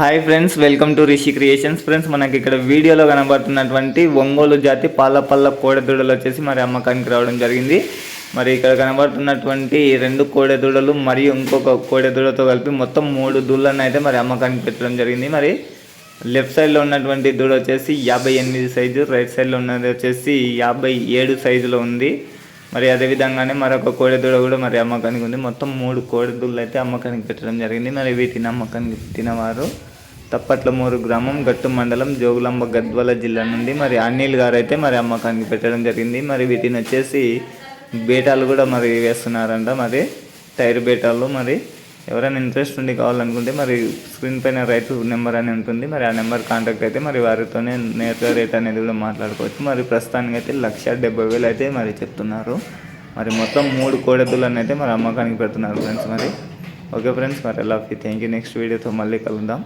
Hi friends welcome to Rishi creations friends మనకి ఇక్కడ వీడియోలో కనబడుతున్నటువంటి ఒంగోలు జాతి పాల పళ్ళ కోడెదూడలు వచ్చేసి మరి అమ్మకానికి రావడం జరిగింది. మరి ఇక్కడ కనబడుతున్నటువంటి రెండు కోడెదూడలు మరియు ఇంకొక కోడెదూడతో కలిపి మొత్తం మూడు దూళ్ళను అయితే మరి అమ్మకానికి పెట్టడం జరిగింది. మరి లెఫ్ట్ సైడ్లో ఉన్నటువంటి దూడ వచ్చేసి యాభై ఎనిమిది సైజు రైట్ సైడ్లో ఉన్నది వచ్చేసి యాభై ఏడు సైజులో ఉంది. మరి అదేవిధంగానే మరొక కోడెదూడ కూడా మరి అమ్మకానికి ఉంది. మొత్తం మూడు కోడెదూళ్ళు అయితే అమ్మకానికి పెట్టడం జరిగింది. మరి వీటిని అమ్మకానికి పెట్టినవారు తప్పట్ల మూరు గ్రామం గట్టు మండలం జోగులాంబ గద్వాల జిల్లా నుండి మరి అనిల్ గారు అయితే మరి అమ్మకానికి పెట్టడం జరిగింది. మరి వీటిని వచ్చేసి బేటాలు కూడా మరి వేస్తున్నారంట. మరి టైర్ బేటాలు మరి ఎవరైనా ఇంట్రెస్ట్ ఉండి కావాలనుకుంటే మరి స్క్రీన్ పైన రైతు నెంబర్ అని ఉంటుంది. మరి ఆ నెంబర్ కాంటాక్ట్ అయితే మరి వారితోనే నేరుగా రేట్ అనేది కూడా మాట్లాడుకోవచ్చు. మరి ప్రస్తుతానికి అయితే లక్ష డెబ్బై వేలు అయితే మరి చెప్తున్నారు. మరి మొత్తం మూడు కోడెద్దులను అయితే మరి అమ్మకానికి పెడుతున్నారు ఫ్రెండ్స్ మరి. ఓకే ఫ్రెండ్స్ మరి ఎలా థ్యాంక్ యూ. నెక్స్ట్ వీడియోతో మళ్ళీ కలుద్దాం.